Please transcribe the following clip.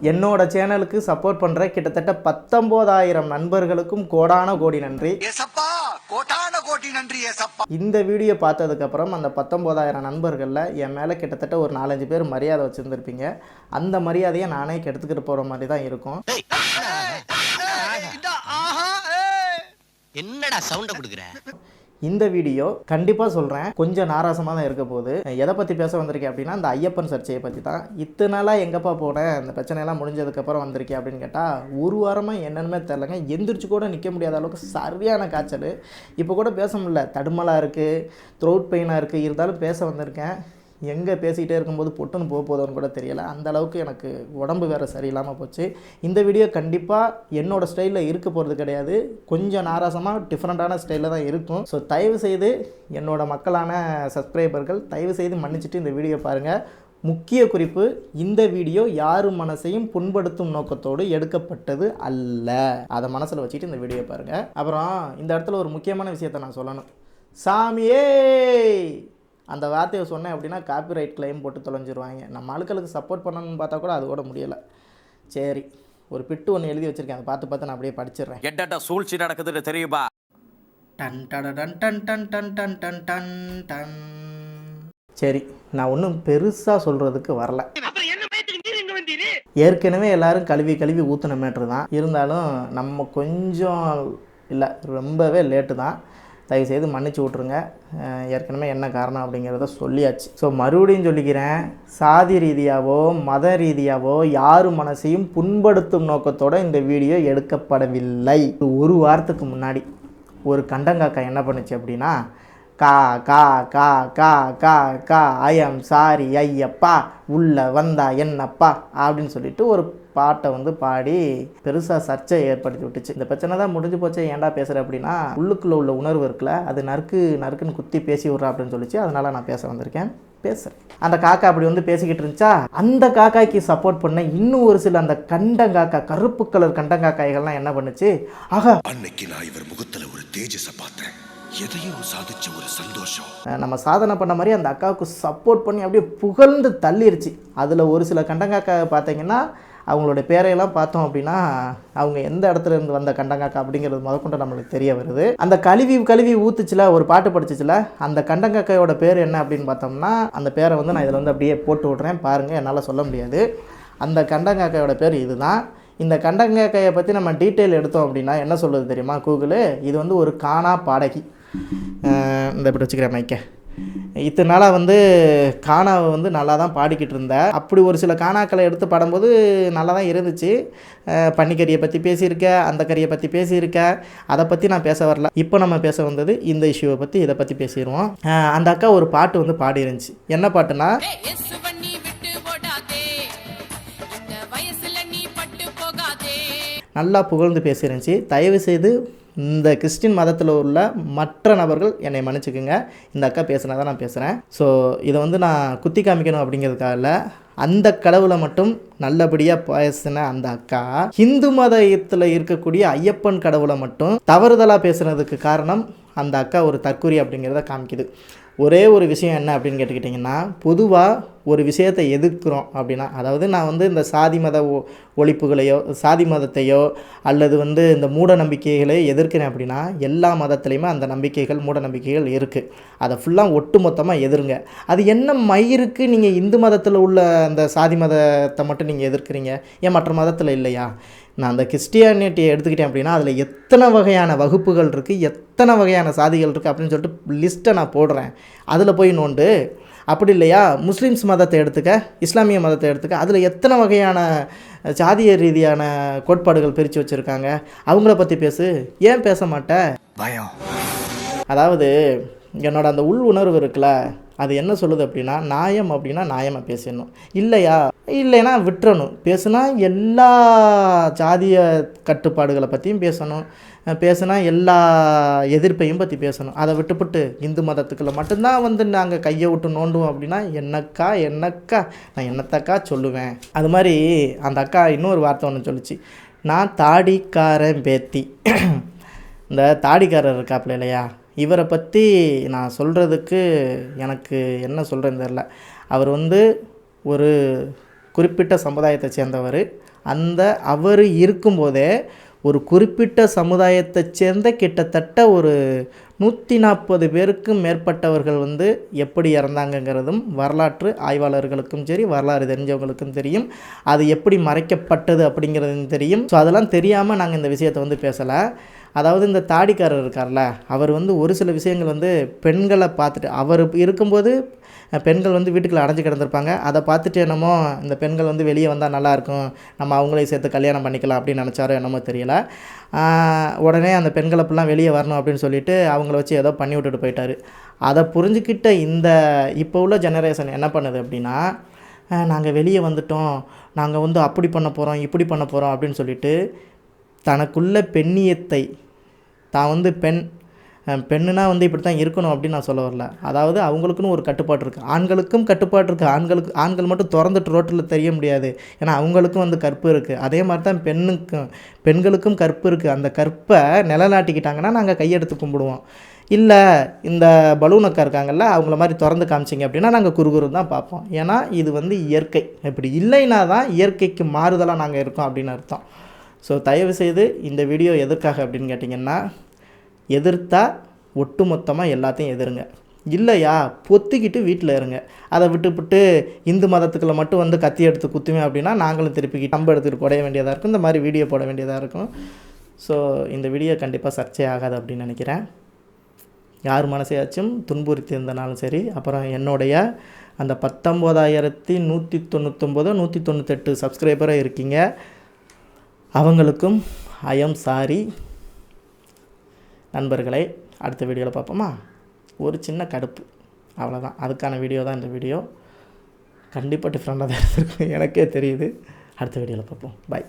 என்னோட சேனலுக்கு சப்போர்ட் பண்ணுற கிட்டத்தட்ட பத்தொம்போதாயிரம் நண்பர்களுக்கும் கோடான கோடி நன்றி இந்த வீடியோ பார்த்ததுக்கப்புறம் அந்த பத்தொம்போதாயிரம் நண்பர்களில் என் மேலே கிட்டத்தட்ட ஒரு நாலஞ்சு பேர் மரியாதை வச்சுருந்துருப்பீங்க அந்த மரியாதையை நானே கெடுத்துக்கிட்டு போகிற மாதிரி தான் இருக்கும் என்னடா சவுண்ட குடுக்குற இந்த வீடியோ கண்டிப்பாக சொல்கிறேன் கொஞ்சம் நாராசமாக தான் இருக்க போகுது. எதை பற்றி பேச வந்திருக்கேன் அப்படின்னா அந்த ஐயப்பன் சர்ச்சையை பற்றி தான். இத்தனை நாளாக எங்கப்பா போனேன் இந்த பிரச்சனையெல்லாம் முடிஞ்சதுக்கப்புறம் வந்திருக்கேன் அப்படின்னு கேட்டால் ஒரு வாரமாக என்னென்னமே தெரிலங்க எந்திரிச்சு கூட நிற்க முடியாத அளவுக்கு சரியான காய்ச்சல். இப்போ கூட பேச முடியல. தடுமலாக இருக்குது த்ரோட் பெயினாக இருக்குது இருந்தாலும் பேச வந்திருக்கேன். எங்கே பேசிக்கிட்டே இருக்கும்போது பொட்டுன்னு போக போதோன்னு கூட தெரியலை. அந்த அளவுக்கு எனக்கு உடம்பு வேறு சரியில்லாமல் போச்சு. இந்த வீடியோ கண்டிப்பாக என்னோடய ஸ்டைலில் இருக்க போகிறது கிடையாது. கொஞ்சம் நாராசமாக டிஃப்ரெண்ட்டான ஸ்டைலில் தான் இருக்கும். ஸோ தயவு செய்து என்னோட மக்களான சப்ஸ்கிரைபர்கள் தயவு செய்து மன்னிச்சுட்டு இந்த வீடியோ பாருங்கள் முக்கிய குறிப்பு இந்த வீடியோ யார் மனசையும் புண்படுத்தும் நோக்கத்தோடு எடுக்கப்பட்டது அல்ல. அதை மனசில் வச்சுட்டு இந்த வீடியோ பாருங்கள் அப்புறம் இந்த இடத்துல ஒரு முக்கியமான விஷயத்தை நான் சொல்லணும். சாமியே! அந்த வார்த்தையை சொன்னேன் அப்படின்னா காப்பிரைட் கிளைம் போட்டு தொலைஞ்சிருவாங்க. நம்ம ஆட்களுக்கு சப்போர்ட் பண்ணணும்னு பார்த்தா கூட அது கூட முடியலை. சரி ஒரு பிட்டு ஒன்று எழுதி வச்சுருக்கேன். அதை பார்த்து பார்த்து நான் அப்படியே படிச்சிடுறேன். எட்டட்ட சூழ்ச்சி நடக்குதுன்னு தெரியுமா? டன் டட டன் டன் டன் டன் டன் டன் டன் டன். சரி நான் ஒன்றும் பெருசாக சொல்கிறதுக்கு வரல. ஏற்கனவே எல்லாரும் கழுவி கழுவி ஊற்றின மேட்ரு தான். இருந்தாலும் நம்ம கொஞ்சம் இல்லை ரொம்பவே லேட்டு தான். தயவுசெய்து மன்னிச்சு விட்ருங்க ஏற்கனவே என்ன காரணம் அப்படிங்கிறத சொல்லியாச்சு. ஸோ மறுபடியும் சொல்லிக்கிறேன். சாதி ரீதியாகவோ மத ரீதியாகவோ யார் மனசையும் புண்படுத்தும் நோக்கத்தோடு இந்த வீடியோ எடுக்கப்படவில்லை. ஒரு வாரத்துக்கு முன்னாடி ஒரு கண்டங்காக்கா என்ன பண்ணுச்சு அப்படின்னா கா கா கா கா கா கா ஐயம் சாரி ஐயப்பா உள்ளே வந்தா என்னப்பா அப்படின்னு சொல்லிட்டு ஒரு பாட்டை வந்து பாடி பெருசாக சர்ச்சை ஏற்படுத்தி விட்டுச்சு. இந்த பிரச்சனை தான் முடிஞ்சு போச்சே ஏன்டா பேசுகிற அப்படின்னா உள்ளுக்குள்ளே உள்ள உணர்வு இருக்குல்ல அது நறுக்கு நறுக்குன்னு குத்தி பேசி விட்றா அப்படின்னு சொல்லிச்சு. அதனால் நான் பேச வந்திருக்கேன். பேசுகிறேன் அந்த காக்கா அப்படி வந்து பேசிக்கிட்டு இருந்துச்சா? அந்த காக்காய்க்கு சப்போர்ட் பண்ண இன்னும் ஒரு சில அந்த கண்டங்காக்கா கருப்பு கலர் கண்டங்காக்காய்கள்லாம் என்ன பண்ணுச்சு? ஆகா அன்னைக்கு நான் இவர் முகத்தில் ஒரு தேஜஸை பார்த்தேன். எதையும் சாதிச்ச ஒரு சந்தோஷம். நம்ம சாதனை பண்ண மாதிரி அந்த அக்காவுக்கு சப்போர்ட் பண்ணி அப்படியே புகழ்ந்து தள்ளிருச்சு. அதில் ஒரு சில கண்டங்காக்கா பார்த்தீங்கன்னா அவங்களோட பேரையெல்லாம் பார்த்தோம் அப்படின்னா அவங்க எந்த இடத்துல இருந்து வந்த கண்டங்காக்கா அப்படிங்கிறது முதற்கொண்டு நம்மளுக்கு தெரிய வருது. அந்த கழுவி கழுவி ஊத்துச்சுல ஒரு பாட்டு படிச்சுச்சுல அந்த கண்டங்காக்கையோட பேர் என்ன அப்படின்னு பார்த்தோம்னா அந்த பேரை வந்து நான் இதில் வந்து அப்படியே போட்டு விட்றேன். பாருங்கள் என்னால் சொல்ல முடியாது. அந்த கண்டங்காக்கையோட பேர் இதுதான். இந்த கண்டங்காக்கையை பற்றி நம்ம டீட்டெயில் எடுத்தோம் அப்படின்னா என்ன சொல்லுது தெரியுமா கூகுளு? இது வந்து ஒரு காணா பாடகி. இந்த இப்படி வச்சுக்கிறேன் மைக்க இத்தனை நாளாக வந்து காணாவை வந்து நல்லா தான் பாடிக்கிட்டு இருந்தேன். அப்படி ஒரு சில காணாக்களை எடுத்து பாடும்போது நல்லா தான் இருந்துச்சு பன்னிக்கறியை பற்றி பேசியிருக்க அந்த கறியை பற்றி பேசியிருக்க அதை பற்றி நான் பேச வரல. இப்போ நம்ம பேச வந்தது இந்த இஷ்யூவை பற்றி இதை பற்றி பேசிடுவோம். அந்த அக்கா ஒரு பாட்டு வந்து பாடிருந்துச்சு என்ன பாட்டுனா நல்லா புகழ்ந்து பேசியிருந்துச்சு. தயவு செய்து இந்த கிறிஸ்டின் மதத்தில் உள்ள மற்ற நபர்கள் என்னை மன்னிச்சுக்குங்க. இந்த அக்கா பேசுனா தான் நான் பேசுகிறேன் ஸோ இதை வந்து நான் குத்தி காமிக்கணும் அப்படிங்கிறதுக்காக அந்த கடவுளை மட்டும் நல்லபடியாக பேசின அந்த அக்கா ஹிந்து மதத்தில் இருக்கக்கூடிய ஐயப்பன் கடவுளை மட்டும் தவறுதலாக பேசுனதுக்கு காரணம் அந்த அக்கா ஒரு தற்குறி அப்படிங்கிறத காமிக்குது. ஒரே ஒரு விஷயம் என்ன அப்படின்னு கேட்டுக்கிட்டிங்கன்னா பொதுவாக ஒரு விஷயத்தை எதிர்க்கிறோம் அப்படின்னா அதாவது நான் வந்து இந்த சாதி மத ஒ- ஒழிப்புகளையோ சாதி மதத்தையோ அல்லது வந்து இந்த மூட நம்பிக்கைகளையோ எதிர்க்கிறேன் அப்படின்னா எல்லா மதத்துலேயுமே அந்த நம்பிக்கைகள் மூட நம்பிக்கைகள் இருக்குது அதை ஃபுல்லாக ஒட்டு மொத்தமாக எதிருங்க. அது என்ன மயிருக்கு நீங்கள் இந்து மதத்தில் உள்ள அந்த சாதி மதத்தை மட்டும் நீங்கள் எதிர்க்கிறீங்க? ஏன் மற்ற மதத்தில் இல்லையா? நான் அந்த கிறிஸ்டியானிட்டியை எடுத்துக்கிட்டேன் அப்படின்னா அதில் எத்தனை வகையான வகுப்புகள் இருக்குது எத்தனை வகையான சாதிகள் இருக்குது அப்படின்னு சொல்லிட்டு லிஸ்ட்டை நான் போடுறேன். அதில் போய் நோண்டு அப்படி இல்லையா? முஸ்லீம்ஸ் மதத்தை எடுத்துக்க இஸ்லாமிய மதத்தை எடுத்துக்க அதில் எத்தனை வகையான சாதிய ரீதியான கோட்பாடுகள் பிரித்து வச்சுருக்காங்க? அவங்கள பற்றி பேசு. ஏன் பேச மாட்ட? பயம். அதாவது என்னோட அந்த உள் உணர்வு இருக்குல்ல அது என்ன சொல்லுது அப்படின்னா நியாயம் அப்படின்னா நியாயமாக பேசணும் இல்லையா? இல்லைன்னா விட்டுறணும். பேசுனா எல்லா ஜாதிய கட்டுப்பாடுகளை பற்றியும் பேசணும். பேசுனா எல்லா எதிர்ப்பையும் பற்றி பேசணும். அதை விட்டுப்புட்டு இந்து மதத்துக்குள்ள மட்டும்தான் வந்து நாங்கள் கையை விட்டு நோண்டுவோம் அப்படின்னா என்னக்கா என்னக்கா? நான் என்னத்தக்கா சொல்லுவேன்? அது மாதிரி அந்த அக்கா இன்னொரு வார்த்தை ஒன்று சொல்லுச்சு. நான் தாடிக்காரன் பேத்தி. இந்த தாடிக்காரர் இருக்காப்புல இல்லையா? இவரை பற்றி நான் சொல்கிறதுக்கு எனக்கு என்ன சொல்கிறேன்னு தெரில அவர் வந்து ஒரு குறிப்பிட்ட சமுதாயத்தை சேர்ந்தவர். அந்த அவர் இருக்கும்போதே ஒரு குறிப்பிட்ட சமுதாயத்தை சேர்ந்த கிட்டத்தட்ட ஒரு நூற்றி நாற்பது பேருக்கும் மேற்பட்டவர்கள் வந்து எப்படி இறந்தாங்கங்கிறதும் வரலாற்று ஆய்வாளர்களுக்கும் சரி வரலாறு தெரிஞ்சவங்களுக்கும் தெரியும். அது எப்படி மறைக்கப்பட்டது அப்படிங்கிறதும் தெரியும். ஸோ அதெல்லாம் தெரியாமல் நாங்கள் இந்த விஷயத்தை வந்து பேசலை. அதாவது இந்த தாடிக்காரர் இருக்கார்ல அவர் வந்து ஒரு சில விஷயங்கள் வந்து பெண்களை பார்த்துட்டு அவர் இருக்கும்போது பெண்கள் வந்து வீட்டுக்குள்ள அடைஞ்சு கிடந்திருப்பாங்க. அதை பார்த்துட்டு என்னமோ இந்த பெண்கள் வந்து வெளியே வந்தால் நல்லாயிருக்கும் நம்ம அவங்களையும் சேர்த்து கல்யாணம் பண்ணிக்கலாம் அப்படின்னு நினச்சாரோ என்னமோ தெரியல. உடனே அந்த பெண்களை அப்படிலாம் வெளியே வரணும் அப்படின்னு சொல்லிட்டு அவங்கள வச்சு ஏதோ பண்ணி விட்டுட்டு போயிட்டார். அதை புரிஞ்சுக்கிட்ட இந்த இப்போ உள்ள ஜெனரேஷன் என்ன பண்ணுது அப்படின்னா நாங்கள் வெளியே வந்துட்டோம் நாங்கள் வந்து அப்படி பண்ண போகிறோம் இப்படி பண்ண போகிறோம் அப்படின்னு சொல்லிட்டு தனக்குள்ள பெண்ணியத்தை தான் வந்து பெண் பெண்ணுனா வந்து இப்படி தான் இருக்கணும் அப்படின்னு நான் சொல்ல வரல. அதாவது அவங்களுக்குன்னு ஒரு கட்டுப்பாடு இருக்குது ஆண்களுக்கும் கட்டுப்பாடு இருக்குது ஆண்களுக்கு ஆண்கள் மட்டும் திறந்துட்டு ரோட்டில் தெரிய முடியாது. ஏன்னா அவங்களுக்கும் வந்து கற்பு இருக்குது அதே மாதிரி தான் பெண்ணுக்கும் பெண்களுக்கும் கற்பு இருக்குது அந்த கற்பை நிலநாட்டிக்கிட்டாங்கன்னா நாங்கள் கையெடுத்து கும்பிடுவோம். இல்லை இந்த பலூன் அக்கா இருக்காங்கல்ல அவங்கள மாதிரி திறந்து காமிச்சிங்க அப்படின்னா நாங்கள் குறுகுறு தான் பார்ப்போம். ஏன்னா இது வந்து இயற்கை. இப்படி இல்லைன்னா தான் இயற்கைக்கு மாறுதலாக நாங்கள் இருக்கோம் அப்படின்னு அர்த்தம். ஸோ தயவுசெய்து இந்த வீடியோ எதற்காக அப்படின்னு கேட்டிங்கன்னா எதிர்த்தா ஒட்டுமொத்தமாக எல்லாத்தையும் எதிருங்க. இல்லையா? பொத்திக்கிட்டு வீட்டில் இருங்க. அதை விட்டுவிட்டு இந்து மதத்துக்குள்ளே மட்டும் வந்து கத்தி எடுத்து குத்துவேன் அப்படின்னா நாங்களும் திருப்பி கம்பு எடுத்துகிட்டு குடைய வேண்டியதாக இருக்கும். இந்த மாதிரி வீடியோ போட வேண்டியதாக இருக்கும். ஸோ இந்த வீடியோ கண்டிப்பாக சர்ச்சை ஆகாது அப்படின்னு நினைக்கிறேன். யார் மனசையாச்சும் துன்புறுத்தி இருந்தனாலும் சரி அப்புறம் என்னுடைய அந்த பத்தொம்போதாயிரத்தி நூற்றி தொண்ணூத்தொம்போதோ நூற்றி தொண்ணூத்தெட்டு சப்ஸ்கிரைபராக இருக்கீங்க. அவங்களுக்கும் ஐஎம் சாரி நண்பர்களே அடுத்த வீடியோவில் பார்ப்போமா? ஒரு சின்ன கடுப்பு. அவ்வளோதான் அதுக்கான வீடியோ தான் இந்த வீடியோ கண்டிப்பாக டிஃப்ரெண்டாக தான் இருந்திருக்கும் எனக்கே தெரியுது. அடுத்த வீடியோவில் பார்ப்போம். பாய்